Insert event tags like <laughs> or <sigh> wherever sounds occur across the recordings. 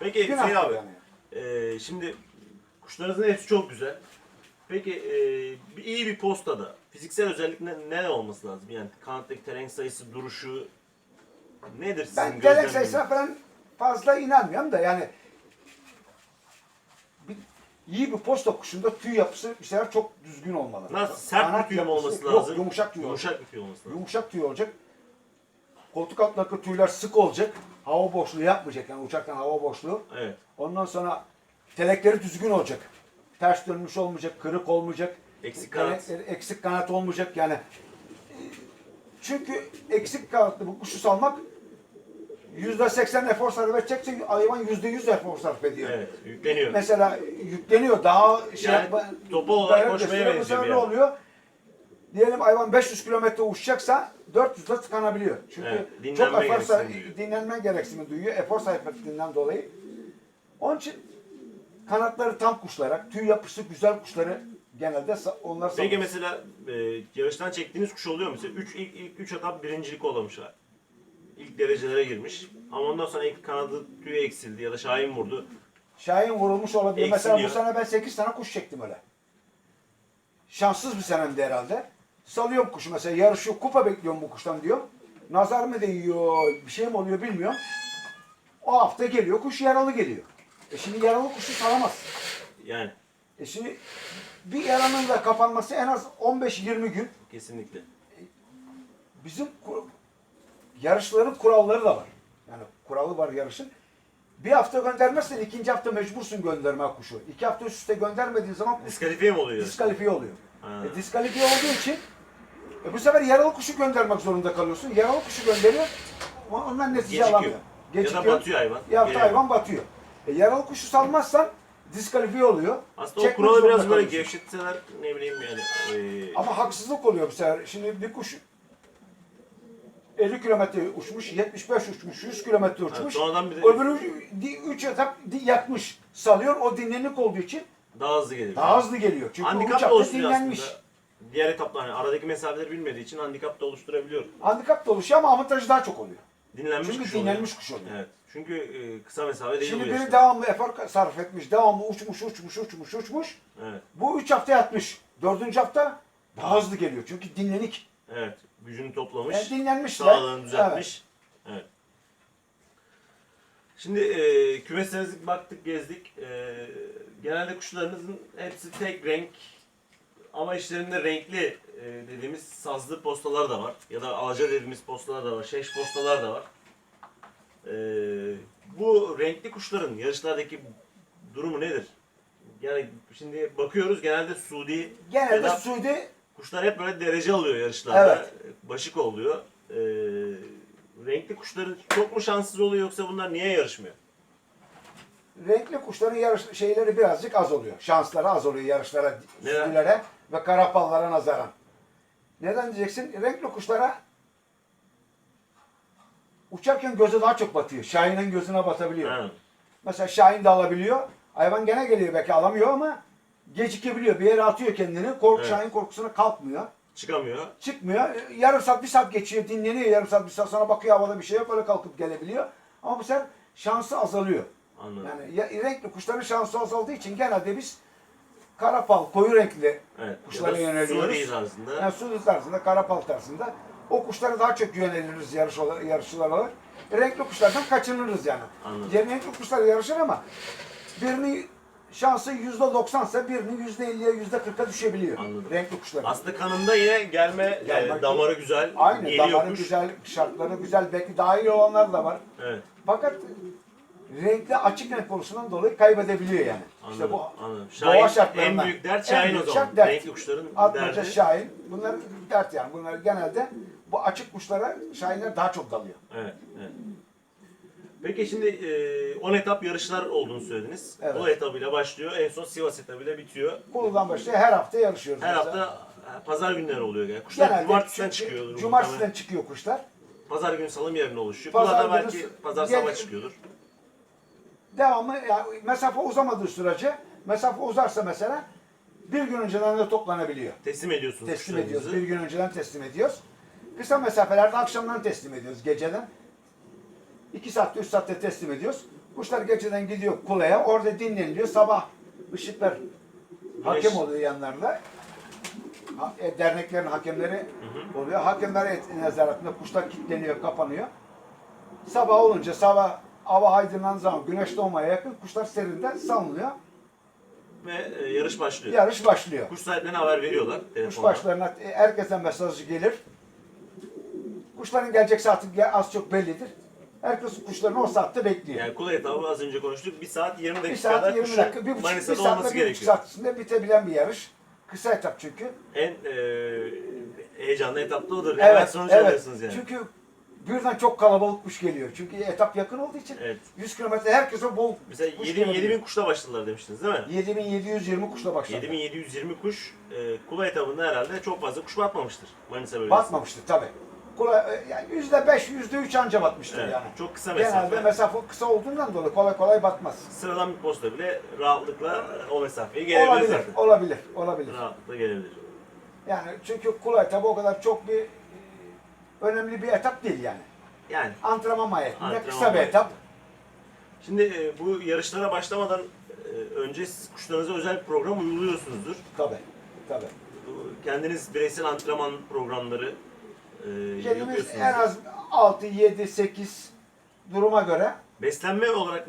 Peki Hüseyin abi, yani. e, şimdi kuşlarınızın hepsi çok güzel. Peki e, bir, iyi bir postada fiziksel özellik ne, ne olması lazım? Yani kanattaki terenk sayısı, duruşu nedir sizin Ben telek gözleminiz? sayısına falan fazla inanmıyorum da yani bir, iyi bir posta kuşunda tüy yapısı bir sefer çok düzgün olmalı. Nasıl? Sert bir Kanat tüy mü yapısı- olması yok, lazım? yumuşak tüy olacak. Yumuşak bir tüy olması lazım. Yumuşak tüy olacak. Koltuk altındaki tüyler sık olacak. Hava boşluğu yapmayacak yani uçaktan hava boşluğu. Evet. Ondan sonra telekleri düzgün olacak. Ters dönmüş olmayacak, kırık olmayacak. Eksik kanat. Yani eksik kanat olmayacak yani. Çünkü eksik kanatlı bu kuşu salmak yüzde seksen efor sarf edecekse hayvan yüzde yüz efor sarf ediyor. Evet. Yükleniyor. Mesela yükleniyor daha şey Yani yapma- topa olarak koşmaya. Bu benziyor sefer bir ne yani. oluyor? Diyelim hayvan 500 kilometre uçacaksa 400'de tıkanabiliyor. Çünkü Evet, çok dinlenme efor sarf, gereksinimi duyuyor. dinlenme gereksinimi duyuyor. Efor sarf ettiğinden dolayı. Onun için kanatları tam kuşlara, tüy yapısı güzel kuşları genelde sa- onlar Peki mesela e, yarıştan çektiğiniz kuş oluyor mu? Mesela üç, ilk, ilk üç etap birincilik olamışlar. İlk derecelere girmiş. Ama ondan sonra ilk kanadı tüyü eksildi ya da Şahin vurdu. Şahin vurulmuş olabilir. Mesela bu Eksiliyor. sene ben 8 tane kuş çektim öyle. Şanssız bir senemdi herhalde. Salıyorum kuşu mesela yarışıyor kupa bekliyorum bu kuştan diyor. Nazar mı değiyor bir şey mi oluyor bilmiyorum. O hafta geliyor kuş yaralı geliyor. E şimdi yaralı kuşu salamaz. Yani E şimdi bir yaranın da kapanması en az 15-20 gün. kesinlikle. Bizim kur- yarışların kuralları da var. Yani kuralı var yarışın. Bir hafta göndermezsen ikinci hafta mecbursun gönderme kuşu. İki hafta üst üste göndermediğin zaman kuş Diskalifiye mi oluyor? diskalifiye oluyor. E, diskalifiye olduğu için e, bu sefer yaralı kuşu göndermek zorunda kalıyorsun. Yaralı kuşu gönderiyor. Ondan netice Gecikiyor. alamıyor. Ya da batıyor hayvan. Ya da hayvan batıyor. E, yaralı kuşu salmazsan diskalifiye oluyor. Aslında o Çekmek kuralı biraz böyle gevşetseler ne bileyim yani. e, Ama haksızlık oluyor bu sefer. Şimdi bir kuş 50 kilometre uçmuş, 75 uçmuş, 100 kilometre uçmuş. sonradan bir de- Öbürü 3 etap yatmış. Salıyor. O dinlenik olduğu için daha hızlı geliyor. daha hızlı geliyor. Çünkü Handikap da oluşturuyor dinlenmiş. aslında. Diğer etaplar hani aradaki mesafeleri bilmediği için handikap da oluşturabiliyor. Handikap da oluşuyor ama avantajı daha çok oluyor. Dinlenmiş Çünkü kuş dinlenmiş oluyor. kuş oluyor. Evet. Çünkü e, kısa mesafe değil Şimdi bu biri yarışta. devamlı efor sarf etmiş, devamlı uçmuş, uçmuş, uçmuş, uçmuş. Evet. Bu 3 hafta yatmış. Dördüncü hafta daha hızlı geliyor. Çünkü dinlenik. Evet. Gücünü toplamış. Yani dinlenmişler. Sağlığını düzeltmiş. Evet. Şimdi e, kümeslerinize baktık, gezdik. E, genelde kuşlarınızın hepsi tek renk ama içlerinde renkli e, dediğimiz sazlı postalar da var. Ya da alaca dediğimiz postalar da var. Şeş postalar da var. E, bu renkli kuşların yarışlardaki durumu nedir? Yani şimdi bakıyoruz genelde Suudi Genelde ya da Suudi Kuşlar hep böyle derece alıyor yarışlarda. Evet. Başık oluyor. Ee, renkli kuşların çok mu şanssız oluyor yoksa bunlar niye yarışmıyor? Renkli kuşların yarış şeyleri birazcık az oluyor. Şansları az oluyor yarışlara, Neden? sütülere ve karapallara nazaran. Neden diyeceksin? Renkli kuşlara uçarken gözü daha çok batıyor. Şahin'in gözüne batabiliyor. Ha, Mesela Şahin de alabiliyor. Hayvan gene geliyor belki alamıyor ama gecikebiliyor. Bir yere atıyor kendini. Kork, Evet. Şahin korkusuna kalkmıyor. çıkamıyor. Çıkmıyor. Yarım saat, bir saat geçiyor. Dinleniyor yarım saat, bir saat sonra bakıyor havada bir şey yok. Öyle kalkıp gelebiliyor. Ama bu sefer şansı azalıyor. Anladım. Yani ya, renkli kuşların şansı azaldığı için genelde biz karapal, koyu renkli evet. kuşlara ya yöneliyoruz. Suudi tarzında. yani Suudi tarzında, karapal tarzında. O kuşlara daha çok yöneliriz yarış olarak, yarışçılar olarak. Renkli kuşlardan kaçınırız yani. Anladım. Diğer renkli kuşlar yarışır ama birini şansı yüzde doksansa birinin yüzde elliye, yüzde kırka düşebiliyor. Anladım. Renkli kuşların. Aslında kanında yine gelme, Gelme- e, damarı güzel. Aynı damarı kuş. güzel, şartları güzel, belki daha iyi olanlar da var. Evet. Fakat renkli açık renk konusundan dolayı kaybedebiliyor yani. Anladım. İşte bu anladım. doğa Şahin, şartlarından. en büyük dert Şahin o zaman. dert. Renkli kuşların Atmaca, derdi. şahin. Bunlar dert yani. Bunlar genelde bu açık kuşlara şahinler daha çok dalıyor. Evet, evet. Peki şimdi e, 10 etap yarışlar olduğunu söylediniz. Evet. O etabıyla başlıyor. En son Sivas etabıyla bitiyor. Kulu'dan başlıyor. Her hafta yarışıyoruz. Her mesela. hafta e, pazar günleri oluyor. Yani. Kuşlar Genelde cumartesiden çıkıyordur. Cumartesiden çıkıyor kuşlar. Pazar günü salım yerine oluşuyor. Pazar Pazar günü belki pazar sabah çıkıyordur. Devamlı yani mesafe uzamadığı sürece mesafe uzarsa mesela bir gün önceden de toplanabiliyor. Teslim ediyorsunuz Teslim kuşlarınızı. ediyoruz. Bir gün önceden teslim ediyoruz. Kısa mesafelerde akşamdan teslim ediyoruz geceden. 2 saatte 3 saatte teslim ediyoruz. Kuşlar geceden gidiyor kuleye. Orada dinleniliyor. Sabah ışıklar hakem oluyor yanlarında. Ha- e, derneklerin hakemleri oluyor. Hakemler et- nezaretinde kuşlar kilitleniyor, kapanıyor. Sabah olunca sabah hava aydınlandığı zaman güneş doğmaya yakın kuşlar serinde salınıyor. Ve e, yarış başlıyor. Yarış başlıyor. Kuş sahiplerine haber veriyorlar Kuş telefonla. başlarına e, herkesten mesajı gelir. Kuşların gelecek saati ge- az çok bellidir. Herkes kuşlarını o saatte bekliyor. Yani kula etabı az önce konuştuk. 1 saat 20 bir dakikada saat 20 kuşun dakika, bir buçuk, bir Manisa'da olması bir buçuk gerekiyor. saat içinde bitebilen bir yarış. Kısa etap çünkü. En e, heyecanlı etapta odur. Hemen Evet, sonuç alıyorsunuz yani. Çünkü birden çok kalabalık kuş geliyor. Çünkü etap yakın olduğu için Evet. 100 kilometre herkese bol Mesela kuş 7000 gelebiliyor. 7000 kuşla başladılar demiştiniz değil mi? 7720 kuşla başladı. 7720 kuş e, kula etabında herhalde çok fazla kuş batmamıştır Manisa bölgesinde. Batmamıştı tabi. Kula, e, yani yüzde beş, yüzde üç anca batmıştır Evet, yani. çok kısa mesafe. Genelde mesafe kısa olduğundan dolayı kolay kolay batmaz. Sıradan bir posta bile rahatlıkla o mesafeye gelebilir olabilir, zaten. olabilir, olabilir. Rahatlıkla gelebilir. Yani çünkü kula etabı o kadar çok bir önemli bir etap değil yani. Yani Antrenman mahiyetinde Antrenman kısa bir etap. şimdi e, bu yarışlara başlamadan e, önce siz kuşlarınıza özel bir program uyguluyorsunuzdur. Tabi, tabi. Bu Kendiniz bireysel antrenman programları e, Kendimiz yapıyorsunuz. en az 6, 7, 8 duruma göre Beslenme olarak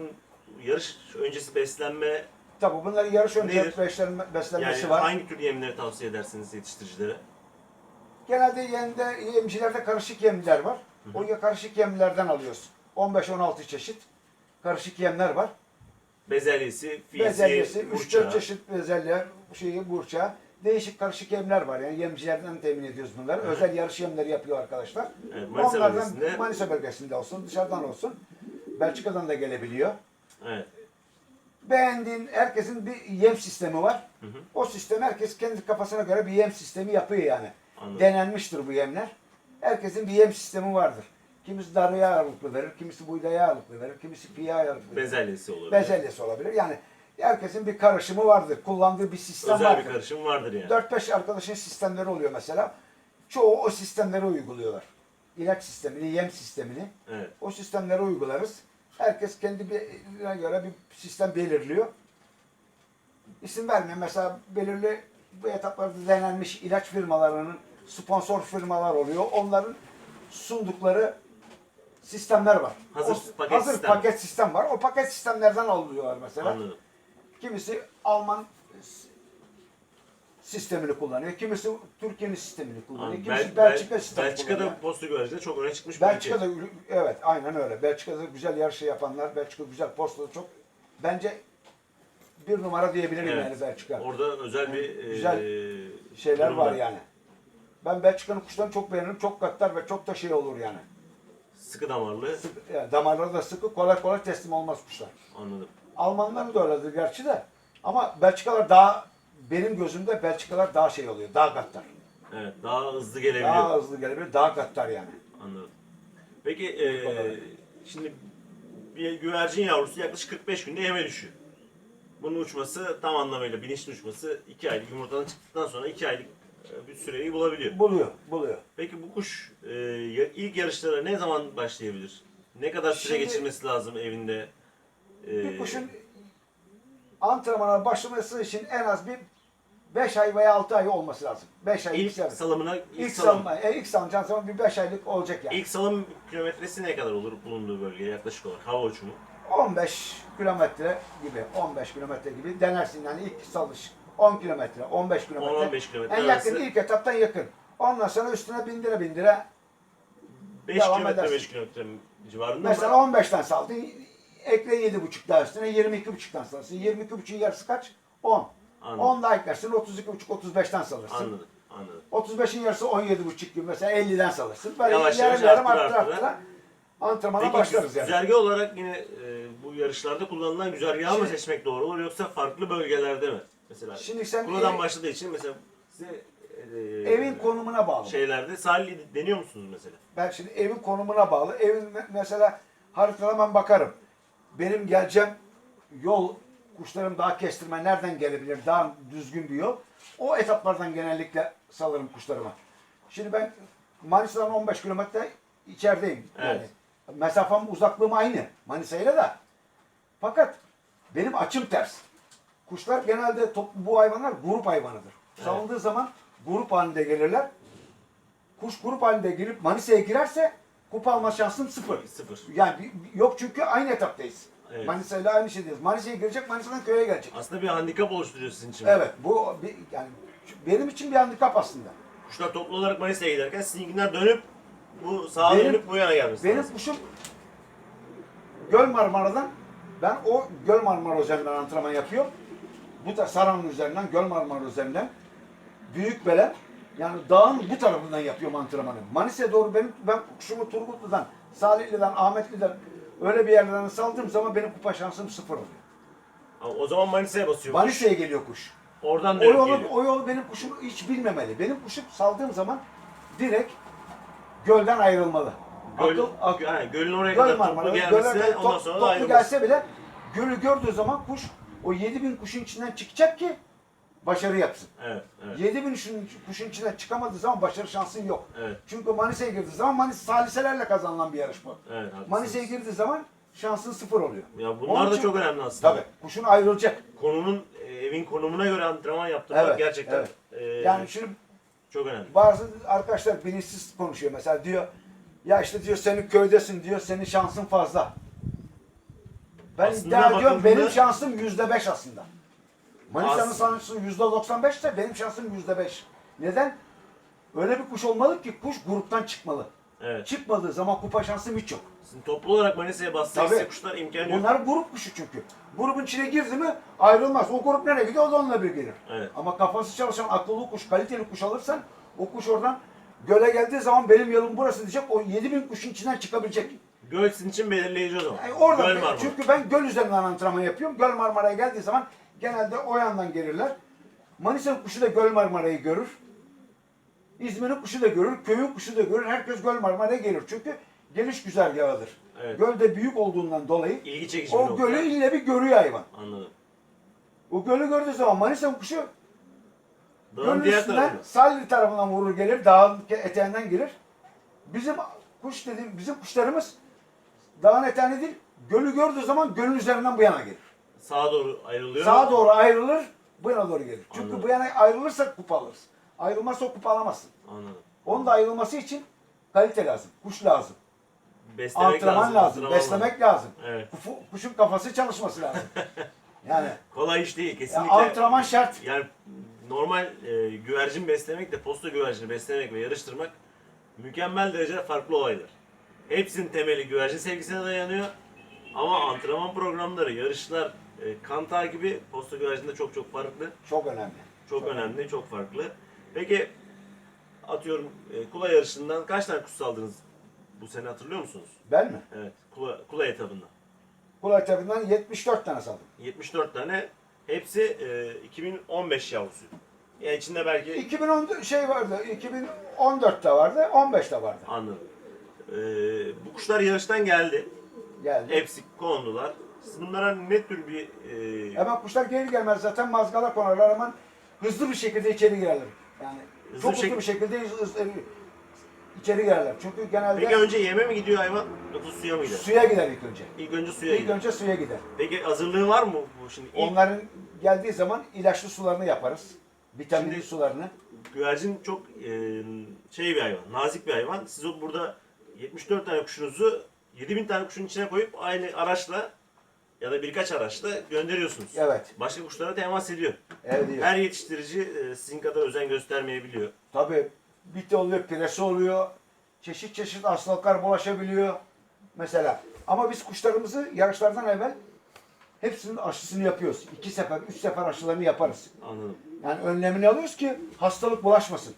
yarış öncesi beslenme tabi bunların yarış Nedir? önce beslenme, beslenmesi yani var. hangi tür yemleri tavsiye edersiniz yetiştiricilere? Genelde yemde, yemcilerde karışık yemler var. O ya karışık yemlerden alıyoruz. 15-16 çeşit karışık yemler var. Bezelyesi, fiyesi, Bezelyesi, burça. 3-4 çeşit bezelye, şeyi, burça. Değişik karışık yemler var. Yani yemcilerden temin ediyoruz bunları. Özel yarış yemleri yapıyor arkadaşlar. Evet, Manisa Onlardan bölgesinde- Manisa bölgesinde olsun, dışarıdan olsun. Belçika'dan da gelebiliyor. Evet. Beğendiğin herkesin bir yem sistemi var. Hı hı. O sistem herkes kendi kafasına göre bir yem sistemi yapıyor yani. Anladım. Denenmiştir bu yemler. Herkesin bir yem sistemi vardır. Kimisi darıya ağırlıklı verir, kimisi buğdaya ağırlıklı verir, kimisi piya ağırlıklı verir. Bezelyesi olabilir. Bezelyesi olabilir. Yani herkesin bir karışımı vardır. Kullandığı bir sistem Özel vardır. bir karışım vardır yani. 4-5 arkadaşın sistemleri oluyor mesela. Çoğu o sistemleri uyguluyorlar. İlaç sistemini, yem sistemini. Evet. O sistemleri uygularız. Herkes kendine göre bir sistem belirliyor. İsim vermeyeyim. Mesela belirli bu etaplarda denenmiş ilaç firmalarının sponsor firmalar oluyor. Onların sundukları sistemler var. Hazır O- paket hazır sistem. paket sistem var. O paket sistemlerden alıyorlar mesela. Anladım. Kimisi Alman sistemini kullanıyor. Kimisi Türkiye'nin sistemini kullanıyor. Anladım. Kimisi Bel- Belçika Bel- sistemi kullanıyor. Belçika'da posta güvercinde çok öne çıkmış bir Belçika'da ülke. evet aynen öyle. Belçika'da güzel yarışı yapanlar, Belçika güzel postada çok bence bir numara diyebilirim Evet. yani Belçika. Orada özel bir e, Güzel Şeyler durum var yani. Ben Belçika'nın kuşlarını çok beğenirim. Çok katlar ve çok da şey olur yani. Sıkı damarlı. Sık, yani damarları da sıkı, kolay kolay teslim olmaz kuşlar. Anladım. Almanlar da öyledir gerçi de. Ama Belçikalar daha benim gözümde Belçikalar daha şey oluyor. Daha katlar. Evet. Daha hızlı gelebiliyor. Daha hızlı gelebilir. Daha katlar yani. Anladım. Peki e, şimdi bir güvercin yavrusu yaklaşık 45 günde yeme düşüyor. Bunun uçması tam anlamıyla bilinçli uçması 2 aylık yumurtadan çıktıktan sonra 2 aylık bir süreyi bulabiliyor. Buluyor, buluyor. Peki bu kuş e, ilk yarışlara ne zaman başlayabilir? Ne kadar süre Şimdi- geçirmesi lazım evinde? E, Bir kuşun antrenmana başlaması için en az bir 5 ay veya 6 ay olması lazım. 5 ay ilk ilk, salımına ilk, ilk salım, salma, e, ilk salınacağın zaman bir 5 aylık olacak yani. ilk salım kilometresi ne kadar olur bulunduğu bölgeye yaklaşık olarak hava uçumu? 15 kilometre gibi, 15 kilometre gibi denersin yani ilk salış 10 kilometre, 15 kilometre. 10-15 kilometre En yakın ilk etaptan yakın. Ondan sonra üstüne bindire bindire 5 Devam kilometre edersin. 5 kilometre civarında mesela mı? 15'ten saldın ekle 7,5 daha üstüne 22,5'tan salırsın. 22,5'un yarısı kaç? 10. Anladım. 10 daha eklersin 32,5 35'ten salırsın. Anladım. Anladım. 35'in yarısı 17,5 gibi mesela 50'den salırsın. Böyle Yavaş yarım yavaş yarım arttıra arttıra. arttıra antrenmana Peki başlarız yani. güzergah olarak yine e, bu yarışlarda kullanılan güzergahı mı Şimdi- seçmek doğru olur yoksa farklı bölgelerde mi? Mesela Şimdi sen Kuladan ev- başladığı için mesela size e, evin konumuna bağlı. şeylerde sahil deniyor musunuz mesela? Ben şimdi evin konumuna bağlı. Evin me- mesela haritadan ben bakarım. Benim geleceğim yol kuşlarım daha kestirme nereden gelebilir? Daha düzgün bir yol. O etaplardan genellikle salarım kuşlarıma. Şimdi ben Manisa'dan 15 kilometre içerideyim. Yani Evet. mesafem uzaklığım aynı Manisa ile de. Fakat benim açım ters. Kuşlar genelde top, bu hayvanlar grup hayvanıdır. Salındığı zaman grup halinde gelirler. Kuş grup halinde girip Manisa'ya girerse kupa alma şansım sıfır. Sıfır. Yani yok çünkü aynı etaptayız. Evet. Manisa ile aynı şeydeyiz. Manisa'ya girecek, Manisa'dan köye gelecek. Aslında bir handikap oluşturuyor sizin için. Evet, bu bir, yani benim için bir handikap aslında. Kuşlar toplu olarak Manisa'ya giderken sizinkiler dönüp bu sağa Benim- dönüp bu yana gelmesi Benim lazım. kuşum Göl Marmara'dan ben o Göl Marmara üzerinden antrenman yapıyorum. Bu da Saran'ın üzerinden, Göl Marmara üzerinden büyük belen yani dağın bu tarafından yapıyorum antrenmanı. Manisa'ya doğru benim ben kuşumu Turgutlu'dan, Salihli'den, Ahmetli'den öyle bir yerlerden saldığım zaman benim kupa şansım sıfır oluyor. Ama O zaman Manisa'ya basıyor. Manisa'ya geliyor kuş. Oradan O dönüp yolu, geliyor. o yolu benim kuşum hiç bilmemeli. Benim kuşum saldığım zaman direkt gölden ayrılmalı. Göl, Akıl, akıl, yani gölün oraya Göl kadar toplu göle gelmesi ondan top- sonra da toplu ayrılması. gelse bile gölü gördüğü zaman kuş o 7000 kuşun içinden çıkacak ki başarı yapsın. Evet, evet. 7000 kuşun, kuşun içinden çıkamadığı zaman başarı şansın yok. Evet. Çünkü Manisa'ya girdiği zaman Manisa saliselerle kazanılan bir yarışma. Evet, haklısınız. Manisa'ya girdiği zaman şansın sıfır oluyor. Ya bunlar Onun da için- çok önemli aslında. Tabii. Kuşun ayrılacak. Konunun, e, evin konumuna göre antrenman yaptırmak Evet, gerçekten evet. e, Yani şimdi çok önemli. Bazı arkadaşlar bilinçsiz konuşuyor. Mesela diyor ya işte diyor senin köydesin diyor senin şansın fazla. Ben Aslında iddia ediyorum benim şansım yüzde beş aslında. Manisa'nın şansı yüzde doksan beşse benim şansım yüzde beş. Neden? Öyle bir kuş olmalı ki kuş gruptan çıkmalı. Evet. Çıkmadığı zaman kupa şansım hiç yok. Sizin toplu olarak Manisa'ya size kuşlar imkanı yok. Bunlar grup kuşu çünkü. Grubun içine girdi mi ayrılmaz. O grup nereye gidiyor o da onunla bir gelir. Evet. Ama kafası çalışan akıllı kuş, kaliteli kuş alırsan o kuş oradan göle geldiği zaman benim yolum burası diyecek. O 7000 kuşun içinden çıkabilecek. Göl sizin için belirleyici o zaman. Yani oradan Göl Marmara. çünkü ben göl üzerinden antrenman yapıyorum. Göl Marmara'ya geldiği zaman genelde o yandan gelirler. Manisa'nın kuşu da Göl Marmara'yı görür. İzmir'in kuşu da görür, köyün kuşu da görür. Herkes Göl Marmara'ya gelir. Çünkü geliş güzergahıdır. Evet. Göl de büyük olduğundan dolayı İlgi çekici bir o nokta. gölü ille bir görüyor hayvan. Anladım. O gölü gördüğü zaman Manisa'nın kuşu Dağın gölün diğer üstünden tarafında. Salih tarafından vurur gelir, dağın eteğinden gelir. Bizim kuş dediğim, bizim kuşlarımız dağın eteğini değil, gölü gördüğü zaman gölün üzerinden bu yana gelir. Sağa doğru ayrılıyor. Sağa doğru ayrılır, bu yana doğru gelir. Çünkü Anladım. bu yana ayrılırsa kupa alırız. Ayrılmazsa kupa alamazsın. Anladım. Onun da ayrılması için kalite lazım, kuş lazım, Beslemek antrenman lazım, antrenman beslemek lazım. Evet. Kufu- Kuşun kafası çalışması lazım. <laughs> yani Kolay iş değil ya kesinlikle. antrenman şart. Yani normal e, güvercin beslemek de posta güvercini beslemek ve yarıştırmak mükemmel derecede farklı olaylar. Hepsinin temeli güvercin sevgisine dayanıyor. Ama antrenman programları, yarışlar, e, kan takibi posta güvercinde çok çok farklı. Çok önemli. Çok önemli, çok farklı. Peki atıyorum e, kula yarışından kaç tane kuş aldınız bu sene hatırlıyor musunuz? Ben mi? Evet, kula, kula etabında. Kulak tarafından 74 tane saldım. 74 tane. Hepsi e, 2015 yavrusu. Yani içinde belki 2010 şey vardı, 2014'te vardı, 15'te vardı. anladım. E, bu kuşlar yarıştan geldi. Geldi. Hepsi kondular. Siz bunlara ne tür bir e, Hemen kuşlar geri gelmez zaten mazgala konarlar hemen hızlı bir şekilde içeri girerler. Yani Hızlı çok bir hızlı bir şekilde hız- hız- içeri girerler. Çünkü genelde Peki önce yeme mi gidiyor hayvan yoksa suya mı gider? suya gider ilk önce. İlk önce suya İlk gider. önce suya gider. Peki hazırlığı var mı bu şimdi? İlk Onların geldiği zaman ilaçlı sularını yaparız. Vitaminli Şimdi- sularını. güvercin çok e, şey bir hayvan, nazik bir hayvan. Siz burada 74 tane kuşunuzu 7000 tane kuşun içine koyup aynı araçla ya da birkaç araçla gönderiyorsunuz. Evet. Başka kuşlara temas ediyor. Evet diyor. Her yetiştirici e, sizin kadar özen göstermeyebiliyor. Tabii biti oluyor, piresi oluyor. Çeşit çeşit hastalıklar bulaşabiliyor. Mesela. Ama biz kuşlarımızı yarışlardan evvel hepsinin aşısını yapıyoruz. İki sefer, üç sefer aşılarını yaparız. Anladım. Yani önlemini alıyoruz ki hastalık bulaşmasın.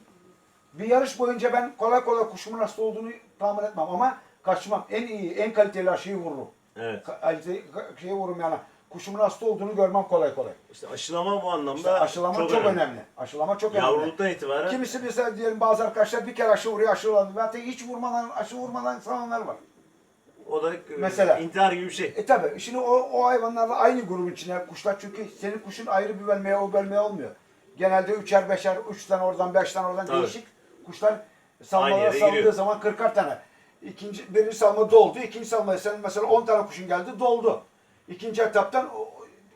Bir yarış boyunca ben kolay kolay kuşumun hasta olduğunu tahmin etmem ama kaçmam. En iyi, en kaliteli aşıyı vururum. Evet. Kalite, şeyi vururum yani. Kuşumun hasta olduğunu görmem kolay kolay. İşte aşılama bu anlamda İşte aşılama çok, önemli. Aşılama çok önemli. Yavruluktan itibaren Kimisi mesela diyelim bazı arkadaşlar bir kere aşı vuruyor aşıladı. Zaten hiç vurmadan aşı vurmadan sananlar var. o da e, Mesela. intihar gibi bir şey. E tabi şimdi o, o hayvanlarla aynı grubun içine kuşlar çünkü senin kuşun ayrı bir bölmeye o bölmeye olmuyor. Genelde üçer beşer, üç tane oradan beş tane oradan Tabii. değişik kuşlar salmalara yere giriyor. zaman kırkar tane. İkinci, birinci salma doldu. ikinci salmaya senin mesela 10 tane kuşun geldi doldu. İkinci etaptan o-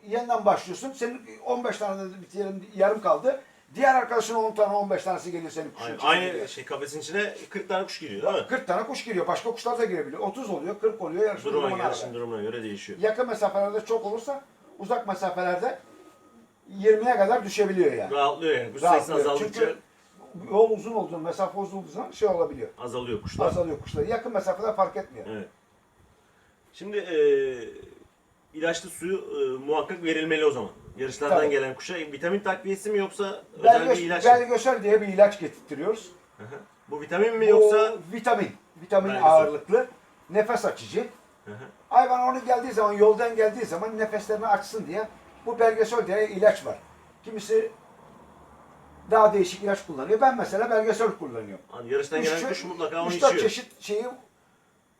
yeniden başlıyorsun. Senin 15 tane de bitirelim yarım kaldı. Diğer arkadaşın 10 tane 15 tanesi geliyor senin kuşun Aynı, içine aynı şey kafesin içine 40 tane kuş giriyor değil mi? 40 tane kuş giriyor. Başka kuşlar da girebiliyor. 30 oluyor, 40 oluyor. Yarışma Duruma durumuna göre, göre. şimdi durumuna göre değişiyor. Yakın mesafelerde çok olursa uzak mesafelerde 20'ye kadar düşebiliyor yani. Rahatlıyor yani. Kuş sayısı Rahatlıyor. azaldıkça Çünkü yol uzun olduğu, mesafe uzun olduğu zaman şey olabiliyor. azalıyor kuşlar. Azalıyor kuşlar. Yakın mesafede fark etmiyor. Evet. Şimdi e, ilaçlı suyu e, muhakkak verilmeli o zaman. Yarışlardan Tabii. gelen kuşa vitamin takviyesi mi yoksa özel bir ilaç mı? belgesel diye bir ilaç getirtiyoruz. Hı hı. Bu vitamin mi Bu yoksa? vitamin. Vitamin Belgesel. ağırlıklı. Nefes açıcı. Hı hı. Hayvan onu geldiği zaman, yoldan geldiği zaman nefeslerini açsın diye bu belgesel diye ilaç var. Kimisi daha değişik ilaç kullanıyor. Ben mesela belgesel kullanıyorum. Hani yarıştan Üç gelen kuş mutlaka onu üç içiyor. çeşit şeyi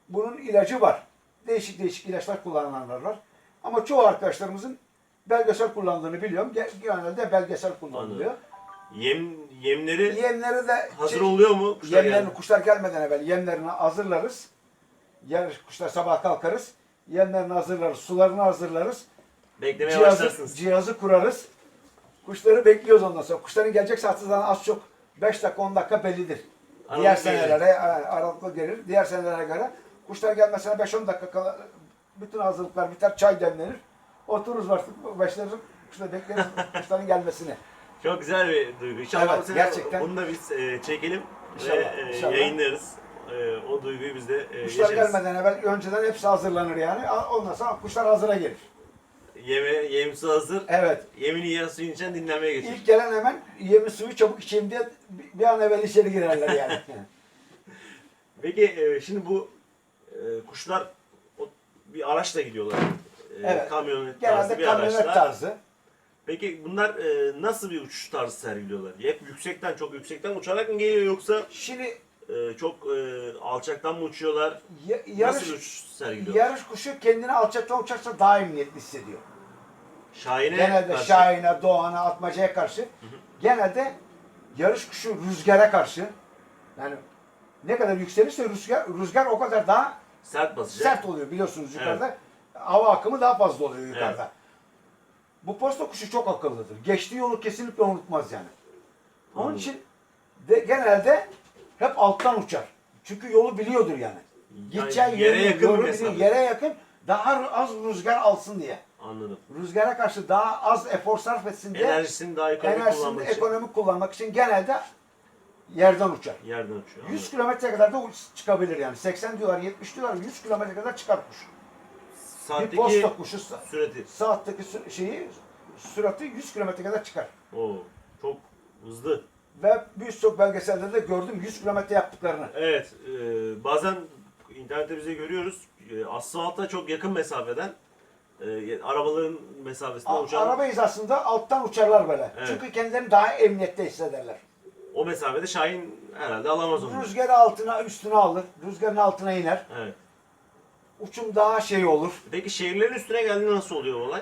bunun ilacı var. Değişik değişik ilaçlar kullananlar var. Ama çoğu arkadaşlarımızın belgesel kullandığını biliyorum. Ge- Genelde belgesel kullanılıyor. Yem, yemleri Yemleri de hazır oluyor mu? Kuşlar Yemlerini geldi. kuşlar gelmeden evvel yemlerini hazırlarız. Yarış kuşlar sabah kalkarız. Yemlerini hazırlarız, sularını hazırlarız. Beklemeye Cihazı, başlarsınız. cihazı kurarız. Kuşları bekliyoruz ondan sonra. Kuşların gelecek saati zaten az çok 5 dakika 10 dakika bellidir. Aralıklı Diğer senelere e, aralıklı gelir. Diğer senelere göre kuşlar gelmesine 5-10 dakika kala bütün hazırlıklar biter, çay demlenir. Otururuz artık başlarız kuşları bekleriz <laughs> kuşların gelmesini. Çok güzel bir duygu. İnşallah Evet, bu sene gerçekten. bunu da biz e, çekelim İnşallah, ve e, inşallah. yayınlarız. E, o duyguyu biz de e, Kuşlar yaşarız. gelmeden evvel önceden hepsi hazırlanır yani. Ondan sonra kuşlar hazıra gelir. Yeme, yemsi hazır. Evet. Yemini yiyen suyun içen dinlenmeye geçer. İlk gelen hemen yemi suyu çabuk içeyim diye bir an evvel içeri girerler yani. <laughs> Peki e, şimdi bu e, kuşlar o, bir araçla gidiyorlar. E, Evet. Kamyonet tarzı Genelde bir kamyonet araçla. tarzı. Peki bunlar e, nasıl bir uçuş tarzı sergiliyorlar? Hep yüksekten, çok yüksekten uçarak mı geliyor yoksa Şimdi e, çok e, alçaktan mı uçuyorlar? ya- Nasıl yarış bir uçuş sergiliyorlar? yarış kuşu kendini alçaktan uçarsa daha emniyetli hissediyor. Şahin'e Genelde karşı. şahine, doğana, atmacaya karşı. Genelde yarış kuşu rüzgara karşı. Yani ne kadar yükselirse rüzgar, rüzgar o kadar daha sert basacak. sert oluyor biliyorsunuz yukarıda. Hava akımı daha fazla oluyor yukarıda. Bu posta kuşu çok akıllıdır. Geçtiği yolu kesinlikle unutmaz yani. Onun Anladım. için de genelde hep alttan uçar. Çünkü yolu biliyordur yani. Yani Gideceği yere yeri, yakın yolu bir biliyor. Yere yakın daha az rüzgar alsın diye. Anladım. Rüzgara karşı daha az efor sarf etsin diye Enerjisini daha ekonomik enerjisini kullanmak için ekonomik kullanmak için genelde yerden uçar. yerden uçuyor. 100 kilometre kadar da çıkabilir yani. 80 diyorlar, 70 diyorlar, 100 kilometre kadar çıkar kuş. Bir Saatteki posta kuşu süreti. saatteki sü- şeyi süratı 100 kilometre kadar çıkar. Oo, çok hızlı. Ve birçok belgeselde de gördüm 100 kilometre yaptıklarını. Evet, e, bazen internette bize görüyoruz. E, asfalta çok yakın mesafeden e, arabaların mesafesinde A- uçan araba hizasında alttan uçarlar böyle. Evet. Çünkü kendilerini daha emniyette hissederler. o mesafede Şahin herhalde alamaz onu. Rüzgarı altına üstüne alır. Rüzgarın altına iner. Evet. Uçum daha şey olur. Peki şehirlerin üstüne geldiğinde nasıl oluyor olay?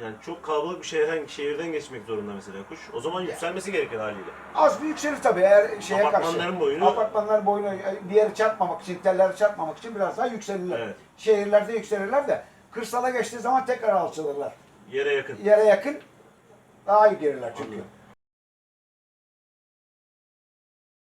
Yani çok kalabalık bir şehirden şehirden geçmek zorunda mesela kuş. O zaman yükselmesi gerekir haliyle. Az bir yükselir tabii eğer şeye karşı. Apartmanların boyunu- Apartmanların boyunu e, bir yere çarpmamak için, telleri çarpmamak için biraz daha yükselirler. Evet. Şehirlerde yükselirler de kırsala geçtiği zaman tekrar alçalırlar. Yere yakın. Yere yakın daha iyi gelirler çünkü. Anladım.